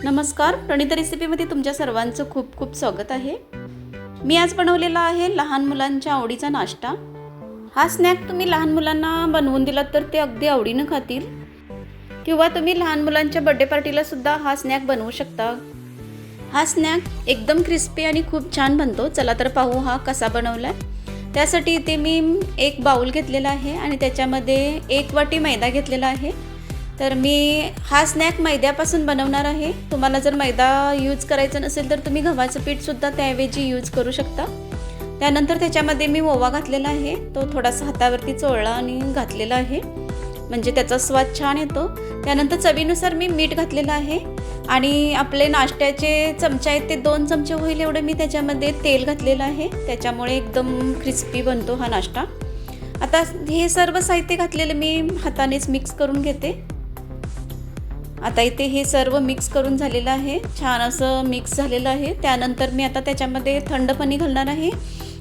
नमस्कार प्रणिता रेसिपीमध्ये तुमच्या सर्वांचं खूप खूप स्वागत आहे. मी आज बनवलेला आहे लहान मुलांच्या आवडीचा नाश्ता. हा स्नॅक तुम्ही लहान मुलांना बनवून दिलात तर ते अगदी आवडीनं खातील. किंवा तुम्ही लहान मुलांच्या बड्डे पार्टीला सुद्धा हा स्नॅक बनवू शकता. हा स्नॅक एकदम क्रिस्पी आणि खूप छान बनतो. चला तर पाहू हा कसा बनवला आहे त्यासाठी इथे मी एक बाऊल घेतलेला आहे आणि त्याच्यामध्ये एक वाटी मैदा घेतलेला आहे. तर मी हा स्नॅक मैद्यापासून बनवणार आहे. तुम्हाला जर मैदा यूज करायचा नसेल तर तुम्ही गव्हाचं पीठसुद्धा त्याऐवजी यूज करू शकता. त्यानंतर त्याच्यामध्ये मी ओवा घातलेला आहे. तो थोडासा हातावरती चोळला आणि घातलेला आहे. म्हणजे त्याचा स्वाद छान येतो. त्यानंतर चवीनुसार मी मीठ घातलेलं आहे. आणि आपले नाश्त्याचे चमचे आहेत ते दोन चमचे होईल एवढं मी त्याच्यामध्ये तेल घातलेलं आहे. त्याच्यामुळे एकदम क्रिस्पी बनतो हा नाश्ता. आता हे सर्व साहित्य घातलेलं मी हातानेच मिक्स करून घेते. आता इथे हे सर्व मिक्स करून झालेलं आहे. छान असं मिक्स झालेलं आहे. त्यानंतर मी आता त्याच्यामध्ये थंड पाणी घालणार आहे.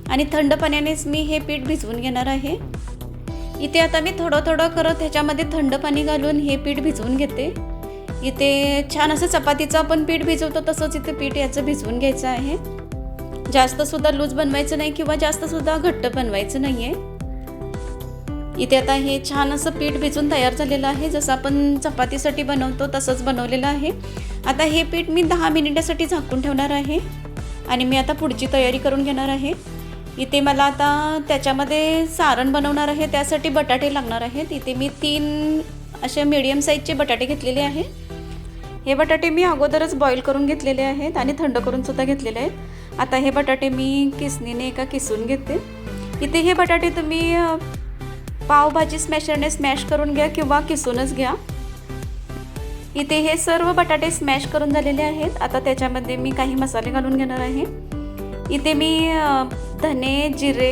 आणि थंड पाण्यानेच मी हे पीठ भिजवून घेणार आहे. इथे आता मी थोडं थोडं करत ह्याच्यामध्ये थंड पाणी घालून हे पीठ भिजवून घेते. इथे छान असं चपातीचं आपण पीठ भिजवतो तसंच इथे पीठ याचं भिजवून घ्यायचं आहे. जास्तसुद्धा लूज बनवायचं नाही किंवा जास्तसुद्धा घट्ट बनवायचं नाही आहे इथे आता हे छान असं पीठ भिजून तयार झालेलं आहे. जसं आपण चपातीसाठी बनवतो तसंच बनवलेलं आहे. आता हे पीठ मी दहा मिनिटासाठी झाकून ठेवणार आहे. आणि मी आता पुढची तयारी करून घेणार आहे. इथे मला आता त्याच्यामध्ये सारण बनवणार आहे. त्यासाठी बटाटे लागणार आहेत. इथे मी तीन असे मीडियम साईजचे बटाटे घेतलेले आहे हे बटाटे मी अगोदरच बॉईल करून घेतलेले आहेत आणि थंड करून सुद्धा घेतलेले आहेत. आता हे बटाटे मी किसणीने एका किसून घेते. इथे हे बटाटे तुम्ही पावभाजी स्मॅशरने स्मॅश करून घ्या किंवा किसूनच घ्या. इथे हे सर्व बटाटे स्मॅश करून झालेले आहेत. आता त्याच्यामध्ये मी काही मसाले घालून घेणार आहे. इथे मी धने जिरे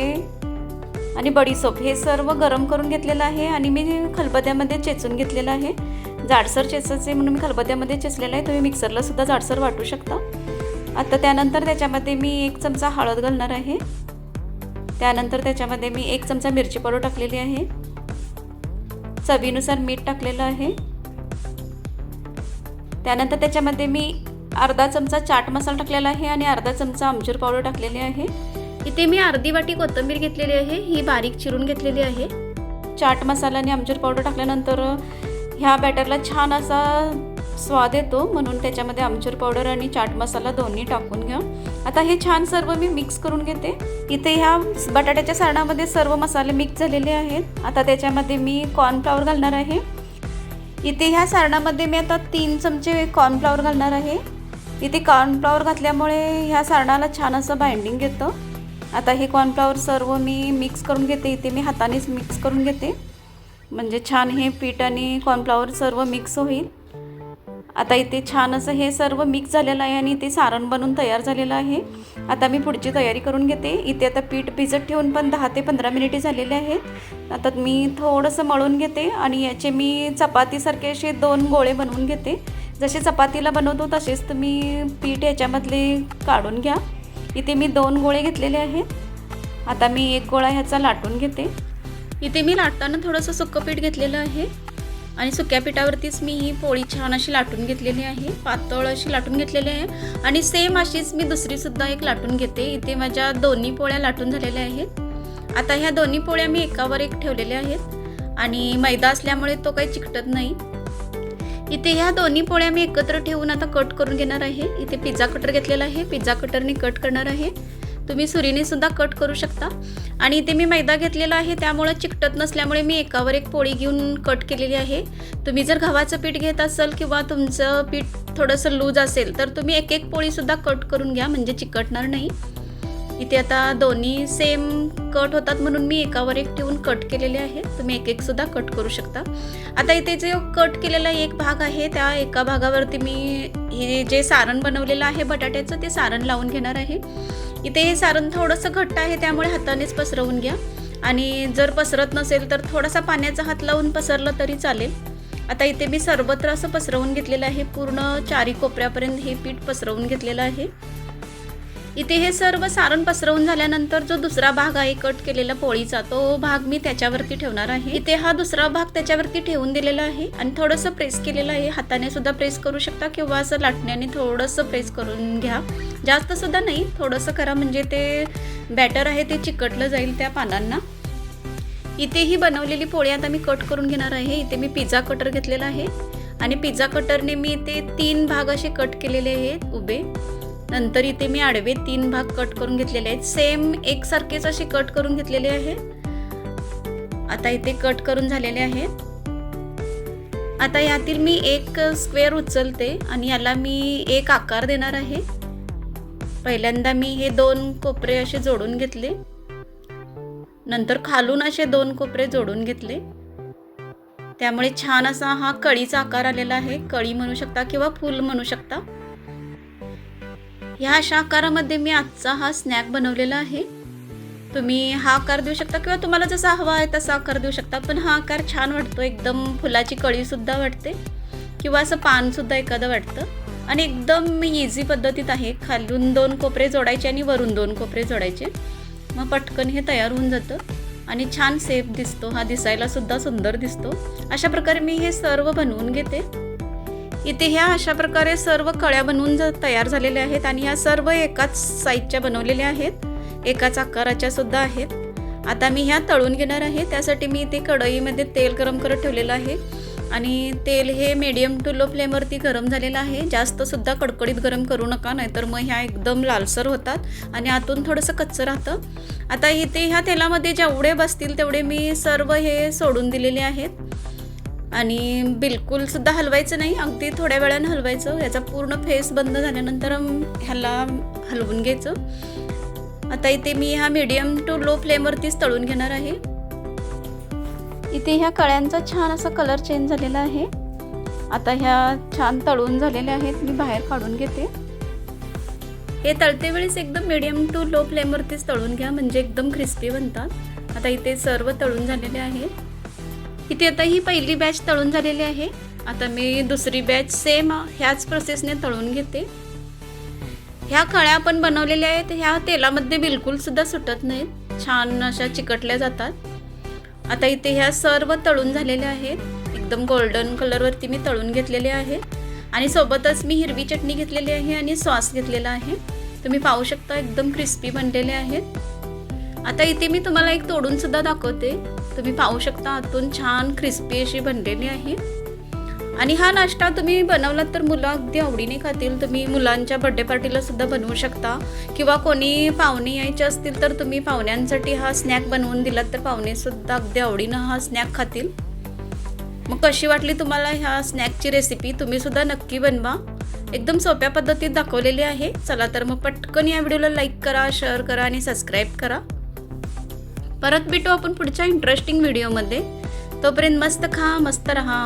आणि बडीसोप हे सर्व गरम करून घेतलेलं आहे आणि मी खलबद्यामध्ये चेचून घेतलेलं आहे. जाडसर चेचायचे म्हणून मी खलबत्त्यामध्ये चेचलेलं आहे. तुम्ही मिक्सरला सुद्धा जाडसर वाटू शकता. आता त्यानंतर त्याच्यामध्ये मी एक चमचा हळद घालणार आहे. त्यानंतर त्याच्यामध्ये मी एक चमचा मिरची पावडर टाकलेली आहे. चवीनुसार मीठ टाकलेलं आहे. त्यानंतर त्याच्यामध्ये मी अर्धा चमचा चाट मसाला टाकलेला आहे आणि अर्धा चमचा आमचूर पावडर टाकलेली आहे. इथे मी अर्धी वाटी कोथिंबीर घेतलेली आहे ही बारीक चिरून घेतलेली आहे. चाट मसाला आणि आमचूर पावडर टाकल्यानंतर ह्या बॅटरला छान असा स्वाद येतो म्हणून त्याच्यामध्ये आमचूर पावडर आणि चाट मसाला दोन्ही टाकून घ्या. आता हे छान सर्व मी मिक्स करून घेते. इथे ह्या बटाट्याच्या सारणामध्ये सर्व मसाले मिक्स झालेले आहेत. आता त्याच्यामध्ये मी कॉर्नफ्लॉवर घालणार आहे. इथे ह्या सारणामध्ये मी आता तीन चमचे कॉर्नफ्लॉवर घालणार आहे. इथे कॉर्नफ्लॉवर घातल्यामुळे ह्या सारणाला छान असं बाइंडिंग येतं. आता हे कॉर्नफ्लॉवर सर्व मी मिक्स करून घेते. इथे मी हातानेच मिक्स करून घेते. म्हणजे छान हे पीठ आणि कॉर्नफ्लॉवर सर्व मिक्स होईल. आता इथे छान असं हे सर्व मिक्स झालेलं आहे आणि ते सारण बनून तयार झालेलं आहे. आता मी पुढची तयारी करून घेते. इथे आता पीठ भिजत ठेवून पण दहा ते पंधरा मिनिटे झालेले आहेत. आता मी थोडंसं मळून घेते आणि याचे मी चपातीसारखे असे दोन गोळे बनवून घेते. जसे चपातीला बनवतो तसेच तुम्ही पीठ याच्यामधले काढून घ्या. इथे मी दोन गोळे घेतलेले आहेत. आता मी एक गोळा ह्याचा लाटून घेते. इथे मी लाटताना थोडंसं सुक्कं पीठ घेतलेलं आहे. आणि सुक्या पिठावरतीच मी ही पोळी छान अशी लाटून घेतलेली आहे. पातळ अशी लाटून घेतलेली आहे. आणि सेम अशीच मी दुसरीसुद्धा एक लाटून घेते. इथे माझ्या दोन्ही पोळ्या लाटून झालेल्या आहेत. आता ह्या दोन्ही पोळ्या मी एकावर एक ठेवलेल्या आहेत. आणि मैदा असल्यामुळे तो काही चिकटत नाही. इथे ह्या दोन्ही पोळ्या मी एकत्र ठेवून आता कट करून घेणार आहे. इथे पिझ्झा कटर घेतलेला आहे. पिझ्झा कटरने कट करणार आहे. तुम्ही सुरीने सुद्धा कट करू शकता. आणि इथे मी मैदा घेतलेला आहे त्यामुळे चिकटत नसल्यामुळे मी एकावर एक पोळी घेऊन कट केलेली आहे. तुम्ही जर गव्हाचं पीठ घेत असाल किंवा तुमचं पीठ थोडंसं लूज असेल तर तुम्ही एक एक पोळीसुद्धा कट करून घ्या म्हणजे चिकटणार नाही. इथे आता दोन्ही सेम कट होतात म्हणून मी एकावर एक ठेवून कट केलेले आहे. तुम्ही एक एक सुद्धा कट करू शकता. आता इथे जे कट केलेला एक भाग आहे त्या एका भागावरती मी हे जे सारण बनवलेलं आहे बटाट्याचं ते सारण लावून घेणार आहे. इथे हे सारण थोडंसं घट्ट आहे त्यामुळे हातानेच पसरवून घ्या. आणि जर पसरत नसेल तर थोडासा पाण्याचा हात लावून पसरलं तरी चालेल. आता इथे मी सर्वत्र असं पसरवून घेतलेलं आहे पूर्ण चारी कोपऱ्यापर्यंत हे पीठ पसरवून घेतलेलं आहे. इथे हे सर्व सारण पसरवून झाल्यानंतर जो दुसरा भाग आहे कट केलेला पोळीचा तो भाग मी त्याच्यावरती ठेवणार आहे. इथे हा दुसरा भाग त्याच्यावरती ठेवून दिलेला आहे आणि थोडंसं प्रेस केलेलं आहे. हाताने सुद्धा प्रेस करू शकता किंवा असं लाटण्याने थोडंसं प्रेस करून घ्या. जास्त सुद्धा नाही थोडंसं करा म्हणजे ते बॅटर आहे ते चिकटलं जाईल त्या पानांना. इथे ही बनवलेली पोळी आता मी कट करून घेणार आहे. इथे मी पिझ्झा कटर घेतलेला आहे आणि पिझ्झा कटरने मी इथे तीन भाग असे कट केलेले आहेत उभे. नंतर इथे मी आडवे तीन भाग कट करून घेतलेले आहेत. सेम एकसारखेच असे कट करून घेतलेले आहे. आता इथे कट करून झालेले आहेत आता यातील मी एक स्क्वेअर उचलते आणि याला मी एक आकार देणार आहे. पहिल्यांदा मी हे दोन कोपरे असे जोडून घेतले. नंतर खालून असे दोन कोपरे जोडून घेतले. त्यामुळे छान असा हा कळीचा आकार आलेला आहे. कळी म्हणू शकता किंवा फूल म्हणू शकता. ह्या अशा आकारामध्ये मी आजचा हा स्नॅक बनवलेला आहे. तुम्ही हा आकार देऊ शकता किंवा तुम्हाला जसा हवा आहे तसा आकार देऊ शकता पण हा आकार छान वाटतो. एकदम फुलाची कळीसुद्धा वाटते किंवा असं पानसुद्धा एखादं वाटतं. आणि एकदम इझी पद्धतीत आहे. खालून दोन कोपरे जोडायचे आणि वरून दोन कोपरे जोडायचे. मग पटकन हे तयार होऊन जातं आणि छान सेफ दिसतो. हा दिसायला सुद्धा सुंदर दिसतो. अशा प्रकारे मी हे सर्व बनवून घेते. इथे ह्या अशा प्रकारे सर्व कळ्या बनवून ज- तयार झालेल्या आहेत आणि ह्या सर्व एकाच साईजच्या बनवलेल्या आहेत. एकाच आकाराच्या सुद्धा आहेत. आता मी ह्या तळून घेणार आहे. त्यासाठी मी इथे कढईमध्ये तेल गरम करत ठेवलेलं आहे. आणि तेल हे मीडियम टू लो फ्लेमवरती गरम झालेलं आहे. जास्तसुद्धा कडकडीत गरम करू नका नाहीतर मग ह्या एकदम लालसर होतात आणि आतून थोडंसं कच्चं राहतं. आता इथे ह्या तेलामध्ये जेवढे बसतील तेवढे मी सर्व हे सोडून दिलेले आहेत. आणि बिलकुल सुद्धा हलवायचं नाही अगदी थोड्या वेळानं हलवायचं. याचा पूर्ण फेस बंद झाल्यानंतर ह्याला हलवून घ्यायचं. आता इथे मी हा मीडियम टू लो फ्लेमवरतीच तळून घेणार आहे. इथे ह्या कळ्यांचा छान असा कलर चेंज झालेला आहे. आता ह्या छान तळून झालेल्या आहेत मी बाहेर काढून घेते. हे तळते वेळेस एकदम मीडियम टू लो फ्लेमवरतीच तळून घ्या म्हणजे एकदम क्रिस्पी बनतात. आता इथे सर्व तळून झालेले आहेत. इथे आता ही पहिली बॅच तळून झालेली आहे. आता मी दुसरी बॅच सेम ह्याच प्रोसेसने तळून घेते. ह्या कळ्या आपण बनवलेल्या आहेत ह्या तेलामध्ये बिलकुल सुद्धा सुटत नाहीत. छान अशा चिकटल्या जातात. आता इथे ह्या सर्व तळून झालेल्या आहेत. एकदम गोल्डन कलरवरती मी तळून घेतलेले आहे आणि सोबतच मी हिरवी चटणी घेतलेली आहे आणि सॉस घेतलेला आहे. तुम्ही पाहू शकता एकदम क्रिस्पी बनलेले आहेत. आता इथे मी तुम्हाला एक तोडून सुद्धा दाखवते. तुम्ही पाहू शकता आतून छान क्रिस्पी अशी बनलेली आहे. आणि हा नाश्ता तुम्ही बनवलात तर मुलं अगदी आवडीने खातील. तुम्ही मुलांच्या बड्डे पार्टीला सुद्धा बनवू शकता. किंवा कोणी पाहुणे यायचे असतील तर तुम्ही पाहुण्यांसाठी हा स्नॅक बनवून दिलात तर पाहुणे सुद्धा अगदी आवडीनं हा स्नॅक खातील. मग कशी वाटली तुम्हाला ह्या स्नॅकची रेसिपी तुम्ही सुद्धा नक्की बनवा. एकदम सोप्या पद्धतीत दाखवलेली आहे. चला तर मग पटकन या व्हिडिओला लाईक करा शेअर करा आणि सबस्क्राईब करा. परत भेटू आपण पुढच्या इंटरेस्टिंग व्हिडिओमध्ये तोपर्यंत मस्त खा मस्त रहा.